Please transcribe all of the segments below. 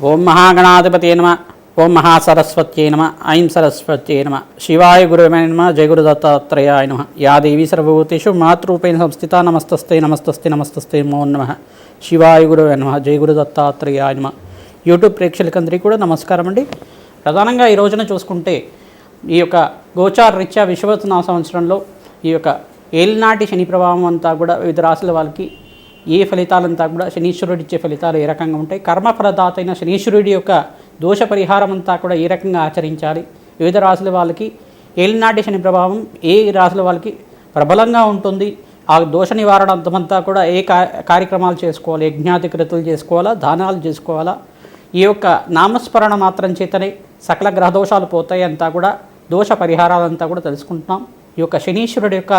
ఓం మహాగణాధిపతి నమ. ఓం మహాసరస్వత్యై నమ. ఐం సరస్వత్యై నమ. శివాయ గురువే నమ. జయ గురు దత్తాత్రేయాయ నమ. యా దేవి సర్వభూతేషు మాతృపేణ సంస్థిత నమస్తస్తే నమస్తస్తే నమస్తస్తే మో నమ. శివాయ గురువే నమ. జయ గురు దత్తాత్రేయాయ నమ. యూట్యూబ్ ప్రేక్షకులందరికీ కూడా నమస్కారం అండి. ప్రధానంగా ఈ రోజున చూసుకుంటే ఈ యొక్క గోచార రీత్యా విశ్వవత్న సంవత్సరంలో ఈ యొక్క ఏలినాటి శని ప్రభావం అంతా కూడా వివిధ రాశుల వాళ్ళకి ఏ ఫలితాలంతా కూడా శనీశ్వరుడు ఇచ్చే ఫలితాలు ఏ రకంగా ఉంటాయి? కర్మఫలదాత అయిన శనీశ్వరుడి యొక్క దోష పరిహారం అంతా కూడా ఏ రకంగా ఆచరించాలి? వివిధ రాశుల వాళ్ళకి ఏలినాటి శని ప్రభావం ఏ రాశుల వాళ్ళకి ప్రబలంగా ఉంటుంది? ఆ దోష నివారణ కూడా ఏ కార్యక్రమాలు చేసుకోవాలి? యజ్ఞాధికృతులు చేసుకోవాలా? దానాలు చేసుకోవాలా? ఈ యొక్క నామస్మరణ మాత్రం చేతనే సకల గ్రహదోషాలు పోతాయి అంతా కూడా దోష పరిహారాలంతా కూడా తెలుసుకుంటున్నాం. ఈ యొక్క శనీశ్వరుడు యొక్క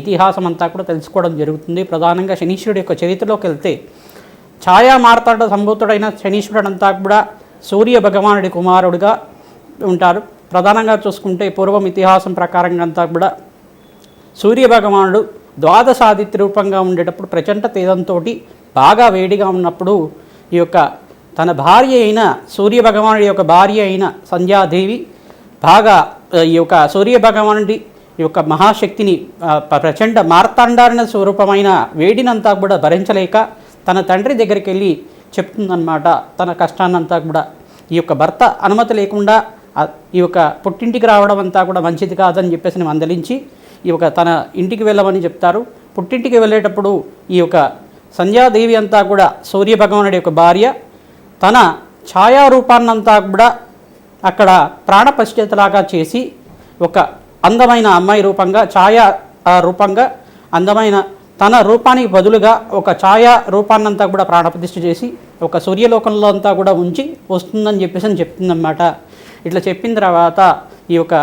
ఇతిహాసం అంతా కూడా తెలుసుకోవడం జరుగుతుంది. ప్రధానంగా శనీశ్వరుడు యొక్క చరిత్రలోకి వెళ్తే ఛాయా మార్తాడ సంభూతుడైన శనీశ్వరుడు అంతా కూడా సూర్య భగవానుడి కుమారుడిగా ఉంటారు. ప్రధానంగా చూసుకుంటే పూర్వం ఇతిహాసం ప్రకారంగా అంతా కూడా సూర్య భగవానుడు ద్వాదశాదిత్య రూపంగా ఉండేటప్పుడు ప్రచండ తేజంతో బాగా వేడిగా ఉన్నప్పుడు ఈ యొక్క తన భార్య అయిన సూర్య భగవానుడి యొక్క భార్య అయిన సంధ్యాదేవి బాగా ఈ యొక్క సూర్య భగవానుడి యొక్క మహాశక్తిని ప్రచండ మార్తాండారణ స్వరూపమైన వేడినంతా కూడా భరించలేక తన తండ్రి దగ్గరికి వెళ్ళి చెప్తుందన్నమాట. తన కష్టాన్నంతా కూడా. ఈ యొక్క భర్త అనుమతి లేకుండా ఈ యొక్క పుట్టింటికి రావడం అంతా కూడా మంచిది కాదని చెప్పేసి మందలించి ఈ యొక్క తన ఇంటికి వెళ్ళమని చెప్తారు. పుట్టింటికి వెళ్ళేటప్పుడు ఈ యొక్క సంధ్యాదేవి అంతా కూడా సూర్య భగవానుడి యొక్క భార్య తన ఛాయారూపాన్నంతా కూడా అక్కడ ప్రాణపశ్చేతలాగా చేసి ఒక అందమైన అమ్మాయి రూపంగా ఛాయా రూపంగా అందమైన తన రూపానికి బదులుగా ఒక ఛాయా రూపాన్నంతా కూడా ప్రాణప్రతిష్ఠ చేసి ఒక సూర్యలోకంలో అంతా కూడా ఉంచి వస్తుందని చెప్పేసి అని చెప్తుందన్నమాట. ఇట్లా చెప్పిన తర్వాత ఈ యొక్క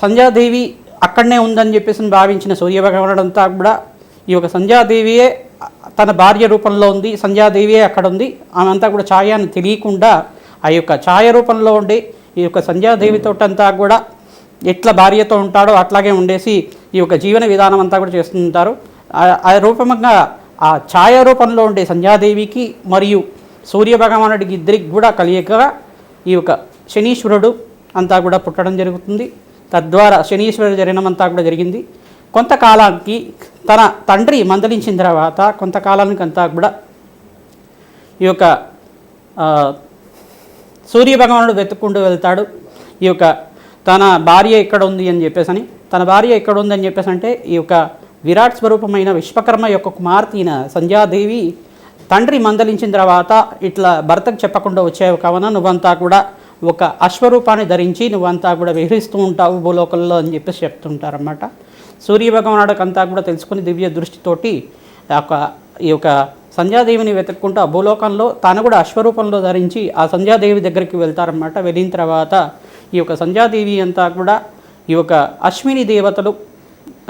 సంధ్యాదేవి అక్కడనే ఉందని చెప్పేసి భావించిన సూర్యభగవానుడంతా కూడా ఈ యొక్క సంధ్యాదేవియే తన భార్య రూపంలో ఉంది సంధ్యాదేవియే అక్కడ ఉంది ఆమె కూడా కూడా ఛాయాన్ని తెలియకుండా ఆ యొక్క ఛాయ రూపంలో ఉండి ఈ యొక్క సంధ్యాదేవితో అంతా కూడా ఎట్లా భార్యతో ఉంటాడో అట్లాగే ఉండేసి ఈ యొక్క జీవన విధానం అంతా కూడా చేస్తుంటారు. ఆ- రూపంగా ఆ ఛాయ రూపంలో ఉండే సంధ్యాదేవికి మరియు సూర్య భగవానుడికి ఇద్దరికి కూడా కలియకగా ఈ యొక్క శనీశ్వరుడు అంతా కూడా పుట్టడం జరుగుతుంది. తద్వారా శనీశ్వరుడు జననం అంతా కూడా జరిగింది. కొంతకాలానికి తన తండ్రి మందలించిన తర్వాత కొంతకాలానికి అంతా కూడా ఈ యొక్క సూర్య భగవానుడు వెతుక్కుంటూ వెళ్తాడు. ఈ యొక్క తన భార్య ఎక్కడ ఉంది అని చెప్పేసి అని తన భార్య ఎక్కడ ఉంది అని చెప్పేసి అంటే ఈ యొక్క విరాట్ స్వరూపమైన విశ్వకర్మ యొక్క కుమార్తె అయిన సంధ్యాదేవి తండ్రి మందలించిన తర్వాత ఇట్లా భర్తకు చెప్పకుండా వచ్చావు కావున నువ్వంతా కూడా ఒక అశ్వరూపాన్ని ధరించి నువ్వంతా కూడా విహరిస్తూ ఉంటావు భూలోకంలో అని చెప్పేసి చెప్తుంటారన్నమాట. సూర్య కూడా తెలుసుకుని దివ్య దృష్టితోటి ఆ యొక్క ఈ యొక్క సంధ్యాదేవిని వెతుక్కుంటూ ఆ భూలోకంలో తాను కూడా అశ్వరూపంలో ధరించి ఆ సంధ్యాదేవి దగ్గరికి వెళ్తారన్నమాట. వెళ్ళిన తర్వాత ఈ యొక్క సంధ్యాదేవి అంతా కూడా ఈ యొక్క అశ్విని దేవతలు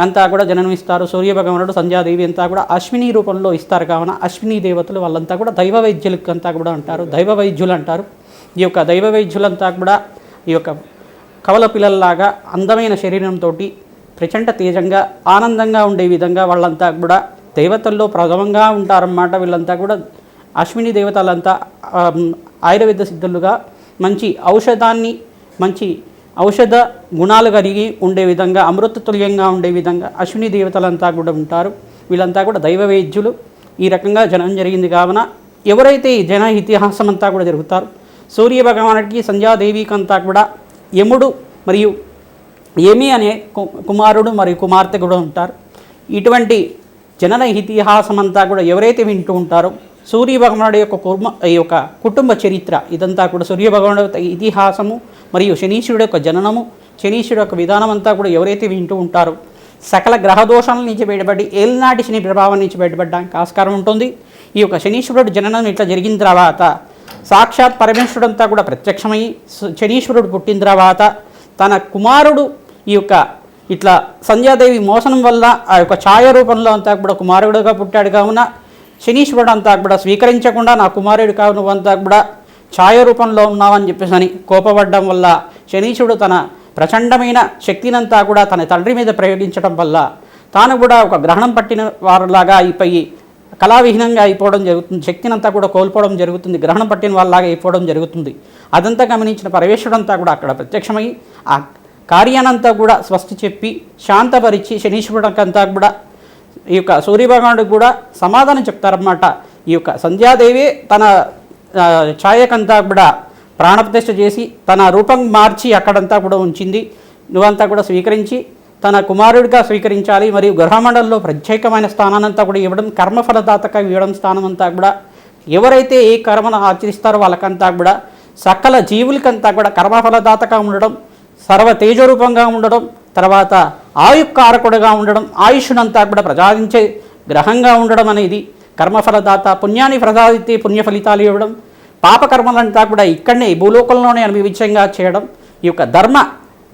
అంతా కూడా జననమిస్తారు. సూర్య భగవానుడు సంధ్యాదేవి అంతా కూడా అశ్విని రూపంలో ఇస్తారు కావున అశ్విని దేవతలు వాళ్ళంతా కూడా దైవ వైద్యులకు అంతా కూడా అంటారు. దైవ వైద్యులు అంటారు. ఈ యొక్క దైవ వైద్యులంతా కూడా ఈ యొక్క కవల పిల్లల్లాగా అందమైన శరీరంతో ప్రచండ తేజంగా ఆనందంగా ఉండే విధంగా వాళ్ళంతా కూడా దేవతల్లో ప్రథమంగా ఉంటారన్నమాట. వీళ్ళంతా కూడా అశ్విని దేవతలంతా ఆయుర్వేద సిద్ధులుగా మంచి ఔషధాన్ని మంచి ఔషధ గుణాలు కలిగి ఉండే విధంగా అమృతతుల్యంగా ఉండే విధంగా అశ్విని దేవతలంతా కూడా ఉంటారు. వీళ్ళంతా కూడా దైవ వైద్యులు. ఈ రకంగా జనం జరిగింది కావున ఎవరైతే ఈ జన ఇతిహాసం అంతా కూడా జరుగుతారు సూర్య భగవానుడికి సంధ్యాదేవికి అంతా కూడా యముడు మరియు ఏమి అనే కు- కుమారుడు మరియు కుమార్తె కూడా ఉంటారు. ఇటువంటి జనన ఇతిహాసం అంతా కూడా ఎవరైతే వింటూ ఉంటారో సూర్య భగవానుడి యొక్క కుర్మ ఈ యొక్క కుటుంబ చరిత్ర ఇదంతా కూడా సూర్య భగవానుడి ఇతిహాసము మరియు శనీశ్వరుడు యొక్క జననము శనీశ్వరుడు యొక్క విధానం అంతా కూడా ఎవరైతే వింటూ ఉంటారో సకల గ్రహదోషాల నుంచి బయటపడి ఏలినాటి శని ప్రభావం నుంచి బయటపడడానికి ఆస్కారం ఉంటుంది. ఈ యొక్క శనీశ్వరుడు జననం ఇట్లా జరిగిన తర్వాత సాక్షాత్ పరమేశ్వరుడు అంతా కూడా ప్రత్యక్షమై శనీశ్వరుడు పుట్టిన తర్వాత తన కుమారుడు ఈ యొక్క ఇట్లా సంధ్యాదేవి మోసనం వల్ల ఆ యొక్క ఛాయ రూపంలో అంతా కూడా కుమారుడుగా పుట్టాడు కావున శనీశ్వరుడు అంతా కూడా స్వీకరించకుండా నా కుమారుడు కావున అంతా కూడా ఛాయ రూపంలో ఉన్నావని చెప్పేసి అని కోపపడడం వల్ల శనీశుడు తన ప్రచండమైన శక్తినంతా కూడా తన తండ్రి మీద ప్రయోగించడం వల్ల తాను కూడా ఒక గ్రహణం పట్టిన వారిలాగా అయిపోయి కళావిహీనంగా అయిపోవడం జరుగుతుంది. శక్తినంతా కూడా కోల్పోవడం జరుగుతుంది. గ్రహణం పట్టిన వాళ్ళలాగా అయిపోవడం జరుగుతుంది. అదంతా గమనించిన పరమేశ్వరుడంతా కూడా అక్కడ ప్రత్యక్షమై ఆ కార్యానంతా కూడా స్వస్తి చెప్పి శాంతపరిచి శనీశ్వరుడికంతా కూడా ఈ యొక్క సూర్యభగవానుడికి కూడా సమాధానం చెప్తారన్నమాట. ఈ యొక్క సంధ్యాదేవి తన ఛాయకంతా కూడా ప్రాణప్రతిష్ఠ చేసి తన రూపం మార్చి అక్కడంతా కూడా ఉంచింది. నువ్వంతా కూడా స్వీకరించి తన కుమారుడిగా స్వీకరించాలి మరియు గ్రహమండలంలో ప్రత్యేకమైన స్థానాన్నంతా కూడా ఇవ్వడం కర్మఫలదాతగా ఇవ్వడం స్థానం అంతా కూడా ఎవరైతే ఏ కర్మను ఆచరిస్తారో వాళ్ళకంతా కూడా సకల జీవులకంతా కూడా కర్మఫలదాతగా ఉండడం సర్వ తేజరూపంగా ఉండడం తర్వాత ఆయుక్కారకుడుగా ఉండడం ఆయుష్నంతా కూడా ప్రసాదించే గ్రహంగా ఉండడం అనేది కర్మఫలదాత పుణ్యాన్ని ప్రసాదితే పుణ్య ఫలితాలు ఇవ్వడం పాపకర్మలంతా కూడా ఇక్కడనే భూలోకంలోనే అనుభవించంగా చేయడం ఈ యొక్క ధర్మ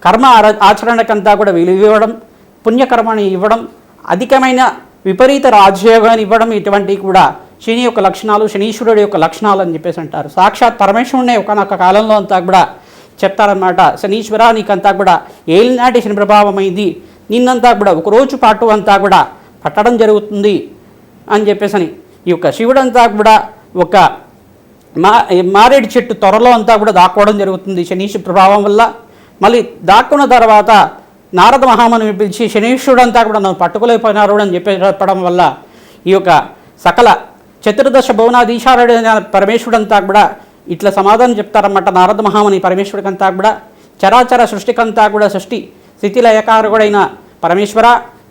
కర్మ ఆచరణకంతా కూడా విలువ ఇవ్వడం పుణ్యకర్మని ఇవ్వడం అధికమైన విపరీత రాజయోగాన్ని ఇవ్వడం ఇటువంటివి కూడా శని యొక్క లక్షణాలు శనీశ్వరుడు యొక్క లక్షణాలు అని చెప్పేసి అంటారు. సాక్షాత్ పరమేశ్వరుడే ఒకనొక కాలంలో అంతా కూడా చెప్తారనమాట శనీశ్వర నీకంతా కూడా ఏలినాటి శని ప్రభావమైంది. నిన్నంతా కూడా ఒక రోజు పాటు అంతా కూడా పట్టడం జరుగుతుంది అని చెప్పేసి ఈ యొక్క శివుడంతా కూడా ఒక మా మారేడు చెట్టు త్వరలో అంతా కూడా దాక్కోవడం జరుగుతుంది. శనీష్ ప్రభావం వల్ల మళ్ళీ దాక్కున్న తర్వాత నారద మహాముని పిలిచి శనీశ్వరుడు అంతా కూడా నన్ను పట్టుకోలేకపోయినారు అని చెప్పి చెప్పడం వల్ల ఈ యొక్క సకల చతుర్దశ భువనాధీశారుడు పరమేశ్వరుడంతా కూడా ఇట్లా సమాధానం చెప్తారన్నమాట. నారద మహాముని పరమేశ్వరుడికంతా కూడా చరాచర సృష్టికంతా కూడా సృష్టి స్థితిలయకారకుడైన పరమేశ్వర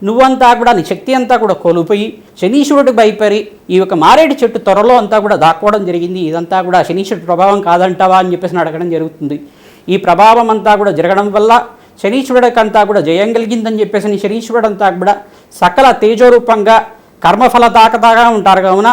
నువ్వంతా కూడా నీ శక్తి అంతా కూడా కోల్పోయి శనీశ్వరుడికి భయపడి ఈ యొక్క మారేడు చెట్టు త్వరలో అంతా కూడా దాక్కోవడం జరిగింది. ఇదంతా కూడా శనీశ్వరుడు ప్రభావం కాదంటావా అని చెప్పేసి అడగడం జరుగుతుంది. ఈ ప్రభావం అంతా కూడా జరగడం వల్ల శనీశ్వరుడికంతా కూడా జయం కలిగిందని చెప్పేసి నీ శనీశ్వరుడు అంతా కూడా సకల తేజోరూపంగా కర్మఫల తాకతాగా ఉంటారు. కావున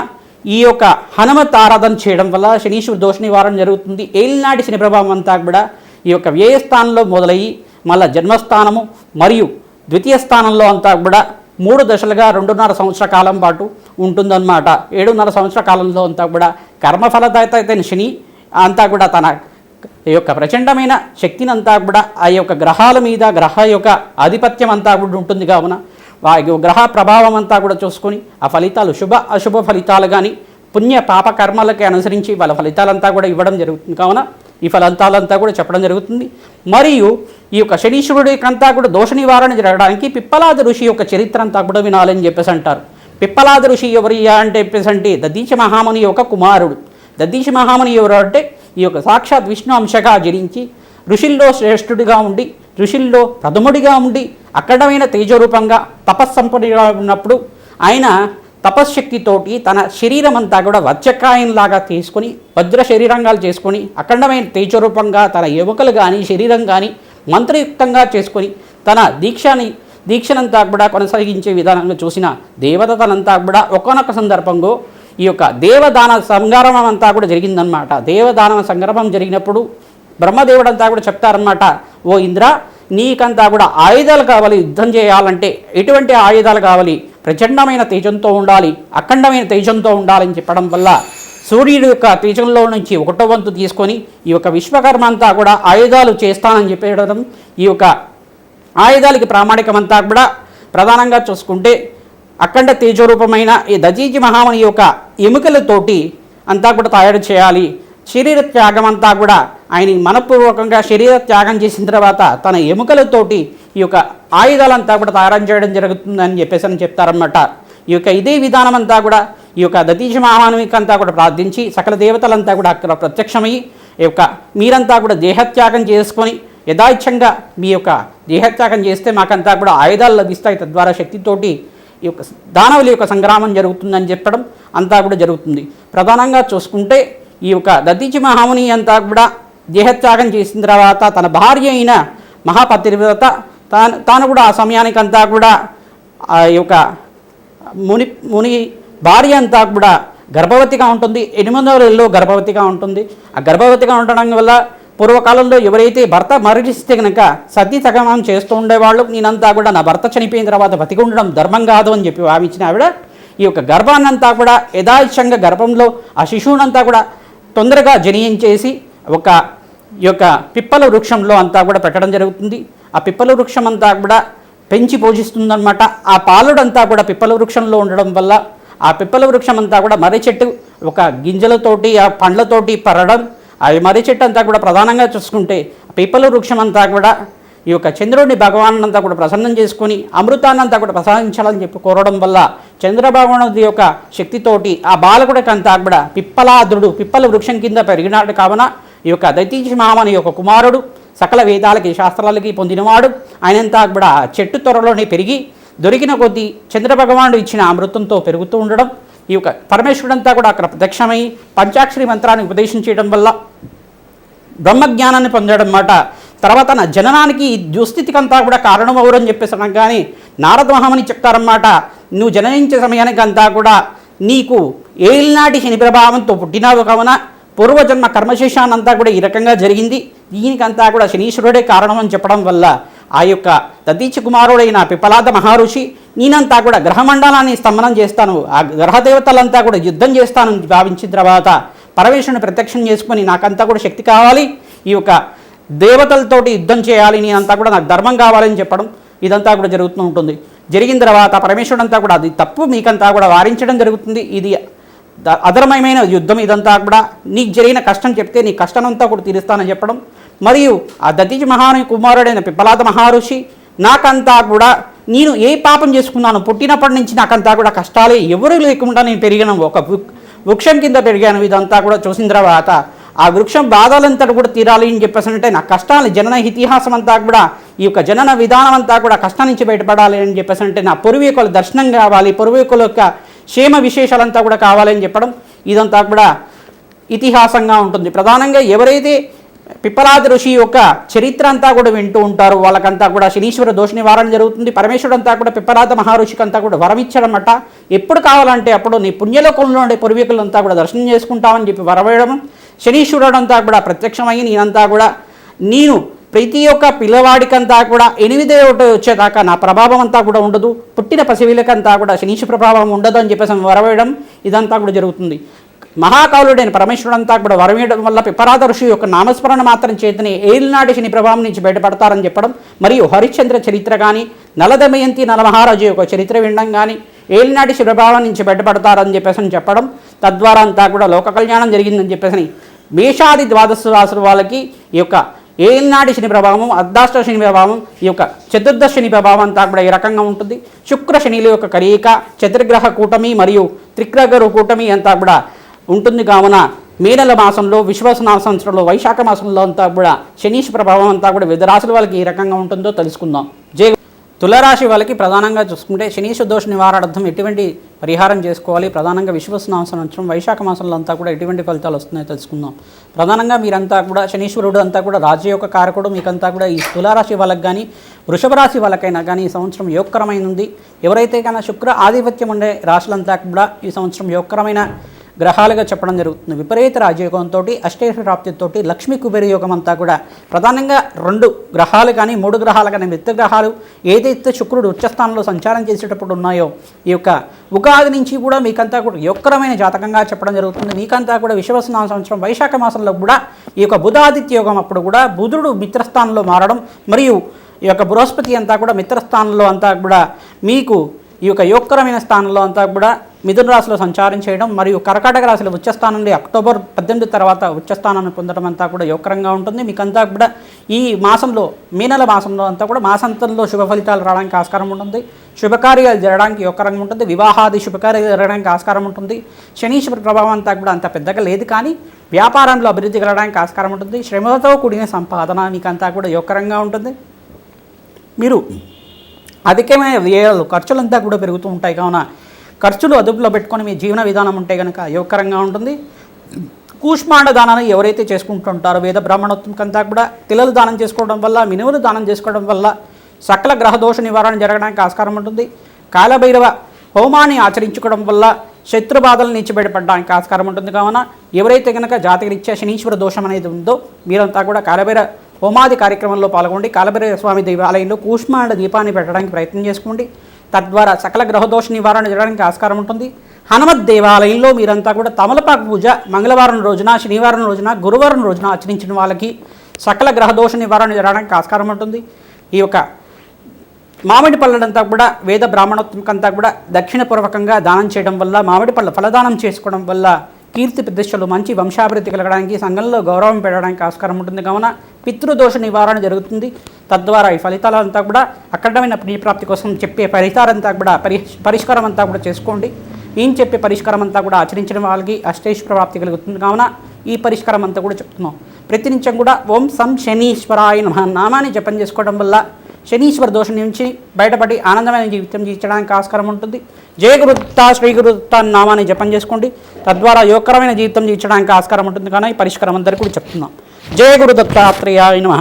ఈ యొక్క హనుమత్ ఆరాధన చేయడం వల్ల శనీశ్వరు దోష నివారణ జరుగుతుంది. ఏలినాటి శని ప్రభావం అంతా కూడా ఈ యొక్క వ్యయస్థానంలో మొదలయ్యి మళ్ళా జన్మస్థానము మరియు ద్వితీయ స్థానంలో అంతా కూడా మూడు దశలుగా రెండున్నర సంవత్సర కాలం పాటు ఉంటుందన్నమాట. ఏడున్నర సంవత్సర కాలంలో అంతా కూడా కర్మఫలదాత అయితే శని అంతా కూడా తన ఈ యొక్క ప్రచండమైన శక్తిని అంతా కూడా ఆ యొక్క గ్రహాల మీద గ్రహ యొక్క ఆధిపత్యం అంతా కూడా ఉంటుంది కావున ఆ యొక్క గ్రహ ప్రభావం అంతా కూడా చూసుకొని ఆ ఫలితాలు శుభ అశుభ ఫలితాలు కానీ పుణ్య పాప కర్మలకి అనుసరించి వాళ్ళ ఫలితాలంతా కూడా ఇవ్వడం జరుగుతుంది కావున ఈ ఫలితాలంతా కూడా చెప్పడం జరుగుతుంది. మరియు ఈ యొక్క శనీశ్వరుడికంతా కూడా దోష నివారణ జరగడానికి పిప్పలాద ఋషి యొక్క చరిత్ర అంతా కూడా వినాలని చెప్పేసి అంటారు. పిప్పలాద ఋషి ఎవరియా అంటే చెప్పేసి అంటే దదీశ మహాముని యొక్క కుమారుడు. దదీశ మహాముని ఎవరు అంటే ఈ యొక్క సాక్షాత్ విష్ణు అంశగా జరించి ఋషుల్లో శ్రేష్ఠుడిగా ఉండి ఋషుల్లో ప్రథముడిగా ఉండి అఖండమైన తేజరూపంగా తపస్సంపన్నుడిగా ఉన్నప్పుడు ఆయన తపశ్శక్తితోటి తన శరీరం అంతా కూడా వజ్రకాయంలాగా తీసుకొని వజ్ర శరీరంగాలు చేసుకొని అఖండమైన తేజరూపంగా తన యువకులు కానీ శరీరం కానీ మంత్రయుక్తంగా చేసుకొని తన దీక్షని దీక్షనంతా కూడా కొనసాగించే విధానంగా చూసిన దేవతలంతా కూడా ఒకనొక సందర్భంలో ఈ యొక్క దేవదాన సంగ్రామం అంతా కూడా జరిగిందనమాట దేవదాన సంగ్రామం జరిగినప్పుడు బ్రహ్మదేవుడంతా కూడా చెప్తారన్నమాట ఓ ఇంద్ర నీకంతా కూడా ఆయుధాలు కావాలి యుద్ధం చేయాలంటే ఎటువంటి ఆయుధాలు కావాలి? ప్రచండమైన తేజంతో ఉండాలి అఖండమైన తేజంతో ఉండాలని చెప్పడం వల్ల సూర్యుడి యొక్క తేజంలో నుంచి ఒకటో వంతు తీసుకొని ఈ యొక్క విశ్వకర్మ అంతా కూడా ఆయుధాలు చేస్తానని చెప్పడం ఈ యొక్క ఆయుధాలకి ప్రామాణికమంతా కూడా ప్రధానంగా చూసుకుంటే అఖండ తేజరూపమైన ఈ దజీజి మహాముని యొక్క ఎముకలతోటి అంతా కూడా తయారు చేయాలి. శరీర త్యాగం అంతా కూడా ఆయన మనపూర్వకంగా శరీర త్యాగం చేసిన తర్వాత తన ఎముకలతోటి ఈ యొక్క ఆయుధాలంతా కూడా తయారు చేయడం జరుగుతుందని చెప్పేసి అని చెప్తారన్నమాట. ఈ యొక్క ఇదే విధానం అంతా కూడా ఈ యొక్క దతీజ మహామానవికి కూడా ప్రార్థించి సకల దేవతలంతా కూడా అక్కడ ప్రత్యక్షమై ఈ యొక్క మీరంతా కూడా దేహత్యాగం చేసుకొని యథాయిచ్ఛంగా మీ యొక్క దేహత్యాగం చేస్తే మాకంతా కూడా ఆయుధాలు లభిస్తాయి. తద్వారా శక్తితోటి ఈ యొక్క దానవుల యొక్క సంగ్రామం జరుగుతుందని చెప్పడం అంతా కూడా జరుగుతుంది. ప్రధానంగా చూసుకుంటే ఈ యొక్క దతీచి మహాముని అంతా కూడా దేహత్యాగం చేసిన తర్వాత తన భార్య అయిన మహాపతివ్రత తాను తాను కూడా ఆ సమయానికంతా కూడా ఆ యొక్క ముని ముని భార్య అంతా కూడా గర్భవతిగా ఉంటుంది. ఎనిమిదో నెలలో గర్భవతిగా ఉంటుంది. ఆ గర్భవతిగా ఉండడం వల్ల పూర్వకాలంలో ఎవరైతే భర్త మరణిస్తే కనుక సతీ సగమం చేస్తూ ఉండేవాళ్ళు. నేనంతా కూడా నా భర్త చనిపోయిన తర్వాత బతికి ఉండడం ధర్మం కాదు అని చెప్పి భావించిన ఆవిడ ఈ యొక్క గర్భాన్నంతా కూడా యథాయిషంగా గర్భంలో ఆ శిశువునంతా కూడా తొందరగా జనియించేసి ఒక యొక్క పిప్పల వృక్షంలో అంతా కూడా పెట్టడం జరుగుతుంది. ఆ పిప్పల వృక్షం అంతా కూడా పెంచి పోషిస్తుందన్నమాట. ఆ పాలుడంతా కూడా పిప్పల వృక్షంలో ఉండడం వల్ల ఆ పిప్పల వృక్షం అంతా కూడా మర్రి చెట్టు ఒక గింజలతోటి ఆ పండ్లతోటి పరడం అవి మర్రి చెట్టు అంతా కూడా ప్రధానంగా చూసుకుంటే పిప్పల వృక్షం అంతా కూడా ఈ యొక్క చంద్రుడిని భగవాన్ అంతా కూడా ప్రసన్నం చేసుకుని అమృతాన్నంతా కూడా ప్రసాదించాలని చెప్పి కోరడం వల్ల చంద్రభగవానుడి యొక్క శక్తితోటి ఆ బాలకుడికంతా కూడా పిప్పలాద్రుడు పిప్పల వృక్షం కింద పెరిగినాడు కావున ఈ యొక్క దైతీజ మామని యొక్క కుమారుడు సకల వేదాలకి శాస్త్రాలకి పొందినవాడు. ఆయనంతా కూడా చెట్టు త్వరలోనే పెరిగి దొరికిన కొద్దీ చంద్రభగవానుడు ఇచ్చిన అమృతంతో పెరుగుతూ ఉండడం ఈ యొక్క పరమేశ్వరుడంతా కూడా అక్కడ ప్రత్యక్షమై పంచాక్షరి మంత్రాన్ని చేయడం వల్ల బ్రహ్మజ్ఞానాన్ని పొందడం మాట. తర్వాత నా జననానికి ఈ దుస్థితికి అంతా కూడా కారణం ఎవరని చెప్పేసి అనగానే నారదమహమని చెప్తారన్నమాట నువ్వు జననించే సమయానికి అంతా కూడా నీకు ఏలినాటి శని ప్రభావంతో పుట్టినావు కావున పూర్వజన్మ కర్మశేషానంతా కూడా ఈ రకంగా జరిగింది. దీనికంతా కూడా శనీశ్వరుడే కారణం అని చెప్పడం వల్ల ఆ యొక్క దతీచ కుమారుడైన పిపలాద మహారుషి నేనంతా కూడా గ్రహమండలాన్ని స్తంభనం చేస్తాను. ఆ గ్రహదేవతలంతా కూడా యుద్ధం చేస్తాను భావించిన తర్వాత పరమేశ్వరుని ప్రత్యక్షం చేసుకొని నాకంతా కూడా శక్తి కావాలి. ఈ యొక్క దేవతలతోటి యుద్ధం చేయాలి. నేనంతా కూడా నాకు ధర్మం కావాలని చెప్పడం ఇదంతా కూడా జరుగుతూ ఉంటుంది. జరిగిన తర్వాత పరమేశ్వరుడు అంతా కూడా అది తప్పు మీకంతా కూడా వారించడం జరుగుతుంది. ఇది అధర్మమైన యుద్ధం ఇదంతా కూడా నీకు జరిగిన కష్టం చెప్తే నీ కష్టం అంతా కూడా తీరుస్తానని చెప్పడం. మరియు ఆ దతిజ మహాను కుమారుడైన పిప్పలాద మహర్షి నాకంతా కూడా నేను ఏ పాపం చేసుకున్నాను పుట్టినప్పటి నుంచి నాకంతా కూడా కష్టాలే ఎవరు లేకుండా నేను పెరిగిన. ఒక వృ- వృక్షం కింద పెరిగాను. ఇదంతా కూడా చూసిన తర్వాత ఆ వృక్షం బాధలంతా కూడా తీరాలి అని చెప్పేసి అంటే నా కష్టాలు జనన ఇతిహాసం అంతా కూడా ఈ యొక్క జనన విధానం అంతా కూడా కష్టం నుంచి బయటపడాలి అని చెప్పేసి అంటే నా పూర్వీకుల దర్శనం కావాలి. పూర్వీకుల యొక్క క్షేమ విశేషాలంతా కూడా కావాలని చెప్పడం ఇదంతా కూడా ఇతిహాసంగా ఉంటుంది. ప్రధానంగా ఎవరైతే పిప్పలాది ఋషి యొక్క చరిత్ర అంతా కూడా వింటూ ఉంటారు వాళ్ళకంతా కూడా శనీశ్వర దోష నివారణ జరుగుతుంది. పరమేశ్వరుడు అంతా కూడా పిప్పలాద మహర్షికి అంతా కూడా వరమిచ్చడమట ఎప్పుడు కావాలంటే అప్పుడు నీ పుణ్యలోకంలో ఉండే పూర్వీకులంతా కూడా దర్శనం చేసుకుంటామని చెప్పి వరవేయడం శనీశ్వరుడు అంతా కూడా ప్రత్యక్షమయ్యి నేనంతా కూడా నేను ప్రతి ఒక్క పిల్లవాడికంతా కూడా ఎనిమిదే ఒకటి వచ్చేదాకా నా ప్రభావం అంతా కూడా ఉండదు. పుట్టిన పసివిలకంతా కూడా శనీష ప్రభావం ఉండదు అని చెప్పేసి వరవేయడం ఇదంతా కూడా జరుగుతుంది. మహాకాలుడైన పరమేశ్వరుడు అంతా కూడా వరవేయడం వల్ల పిపరాధ ఋషి యొక్క నామస్మరణ మాత్రం చేతనే ఏలినాటి శని ప్రభావం నుంచి బయటపడతారని చెప్పడం మరియు హరిశ్చంద్ర చరిత్ర కానీ నలదమయంతి నలమహారాజు యొక్క చరిత్ర వినడం కానీ ఏలినాటి శని ప్రభావం నుంచి బయటపడతారని చెప్పేసి అని చెప్పడం తద్వారా అంతా కూడా లోక కళ్యాణం జరిగిందని చెప్పేసి మేషాది ద్వాదశ రాసుల వాళ్ళకి ఈ యొక్క ఏనాటి శని ప్రభావం అర్ధాష్ట శని ప్రభావం ఈ యొక్క చతుర్దశ శని ప్రభావం అంతా కూడా ఈ రకంగా ఉంటుంది. శుక్ర శనిల యొక్క కలయిక చతుర్గ్రహ కూటమి మరియు త్రిగ్రహ కూటమి అంతా కూడా ఉంటుంది. కావున మేనల మాసంలో విశ్వాసనామ సంవత్సరంలో వైశాఖ మాసంలో అంతా కూడా శనీష్ ప్రభావం అంతా కూడా వివిధ రాశుల వాళ్ళకి ఈ రకంగా ఉంటుందో తెలుసుకుందాం. జై తులరాశి వాళ్ళకి ప్రధానంగా చూసుకుంటే శనీశ దోష నివారణార్థం ఎటువంటి పరిహారం చేసుకోవాలి? ప్రధానంగా విశ్వసనామ సంవత్సరం వైశాఖ మాసంలో అంతా కూడా ఎటువంటి ఫలితాలు వస్తున్నాయో తెలుసుకుందాం. ప్రధానంగా మీరంతా కూడా శనీశ్వరుడు అంతా కూడా రాజయోగ యొక్క కారకుడు. మీకంతా కూడా ఈ తులారాశి వాళ్ళకి కానీ వృషభ రాశి వాళ్ళకైనా కానీ ఈ సంవత్సరం యోగకరమైనది. ఎవరైతే కన్నా శుక్ర ఆధిపత్యం ఉండే రాశులంతా కూడా ఈ సంవత్సరం యోగకరమైన గ్రహాలుగా చెప్పడం జరుగుతుంది. విపరీత రాజయోగంతో అష్టేష ప్రాప్తితో లక్ష్మీ కుబేర యోగం అంతా కూడా ప్రధానంగా రెండు గ్రహాలు కానీ మూడు గ్రహాలు కానీ మిత్ర గ్రహాలు ఏదైతే శుక్రుడు ఉచ్చస్థానంలో సంచారం చేసేటప్పుడు ఉన్నాయో ఈ యొక్క ఉగాది నుంచి కూడా మీకంతా కూడా యోగకరమైన జాతకంగా చెప్పడం జరుగుతుంది. మీకంతా కూడా విశ్వసనామ సంవత్సరం వైశాఖ మాసంలో కూడా ఈ యొక్క బుధాదిత్య యోగం అప్పుడు కూడా బుధుడు మిత్రస్థానంలో మారడం మరియు ఈ యొక్క బృహస్పతి అంతా కూడా మిత్రస్థానంలో అంతా కూడా మీకు ఈ యొక్క యోగకరమైన స్థానంలో అంతా కూడా మిథున రాశిలో సంచారం చేయడం మరియు కర్కాటక రాశిలో ఉచ్చస్థానం అక్టోబర్ పద్దెనిమిది తర్వాత ఉచ్చస్థానాన్ని పొందడం అంతా కూడా యోగకరంగా ఉంటుంది. మీకంతా కూడా ఈ మాసంలో మీ నెల మాసంలో అంతా కూడా మాసంతంలో శుభ ఫలితాలు రావడానికి ఆస్కారం ఉంటుంది. శుభకార్యాలు జరగడానికి యోగకరంగా ఉంటుంది. వివాహాది శుభకార్యాలు జరగడానికి ఆస్కారం ఉంటుంది. శనీశ్వర ప్రభావం అంతా కూడా అంత పెద్దగా లేదు కానీ వ్యాపారంలో అభివృద్ధి కలగడానికి ఆస్కారం ఉంటుంది. శ్రమతో కూడిన సంపాదన మీకంతా కూడా యోగకరంగా ఉంటుంది. మీరు అధికమైన వ్యయాలు ఖర్చులంతా కూడా పెరుగుతూ ఉంటాయి. కావున ఖర్చులు అదుపులో పెట్టుకొని మీ జీవన విధానం ఉంటే కనుక యోగకరంగా ఉంటుంది. కూష్మాండ దానాన్ని ఎవరైతే చేసుకుంటుంటారో వేద బ్రాహ్మణోత్వం కంతా కూడా తిలలు దానం చేసుకోవడం వల్ల మినువులు దానం చేసుకోవడం వల్ల సకల గ్రహదోష నివారణ జరగడానికి ఆస్కారం ఉంటుంది. కాలభైరవ హోమాన్ని ఆచరించుకోవడం వల్ల శత్రు బాధల నుంచి ఆస్కారం ఉంటుంది. కావున ఎవరైతే కనుక జాతకరీత్యా శనీశ్వర దోషం అనేది ఉందో మీరంతా కూడా కాలభైర హోమాది కార్యక్రమంలో పాల్గొండి. కాలభైర స్వామి దేవాలయంలో కూష్మాండ దీపాన్ని పెట్టడానికి ప్రయత్నం చేసుకోండి. తద్వారా సకల గ్రహదోష నివారణ జరగడానికి ఆస్కారం ఉంటుంది. హనుమత్ దేవాలయంలో మీరంతా కూడా తమలపాకు పూజ మంగళవారం రోజున శనివారం రోజున గురువారం రోజున ఆచరించిన వాళ్ళకి సకల గ్రహదోష నివారణ జరగడానికి ఆస్కారం ఉంటుంది. ఈ యొక్క మామిడి పళ్ళంతా కూడా వేద బ్రాహ్మణోత్మకంతా కూడా దక్షిణపూర్వకంగా దానం చేయడం వల్ల మామిడి పళ్ళ ఫలదానం చేసుకోవడం వల్ల కీర్తి ప్రతిష్టలు మంచి వంశాభివృద్ధి కలగడానికి సంఘంలో గౌరవం పెరగడానికి ఆస్కారం ఉంటుంది. కావున పితృదోష నివారణ జరుగుతుంది. తద్వారా ఈ ఫలితాలంతా కూడా అఖండమైన పుణ్యప్రాప్తి కోసం చెప్పే ఫలితాలంతా కూడా పరి పరిష్కారం అంతా కూడా చేసుకోండి. ఏం చెప్పే పరిష్కారం అంతా కూడా ఆచరించిన వాళ్ళకి అష్టేశ్వర ప్రాప్తి కలుగుతుంది. కావున ఈ పరిష్కారం అంతా కూడా చెప్తున్నాం. ప్రతినిత్యం కూడా ఓం సం శనీశ్వరాయ నామాన్ని జపం చేసుకోవడం వల్ల శనీశ్వర దోషం నుంచి బయటపడి ఆనందమైన జీవితం జీవించడానికి ఆస్కారం ఉంటుంది. జయగురుత్త శ్రీగురుత్త నామాన్ని జపం చేసుకోండి. తద్వారా యోగకరమైన జీవితం జీవించడానికి ఆస్కారం ఉంటుంది. కానీ పరిష్కారం అందరికీ కూడా చెప్తున్నాం. జయగురుదత్తాత్రేయ నమ.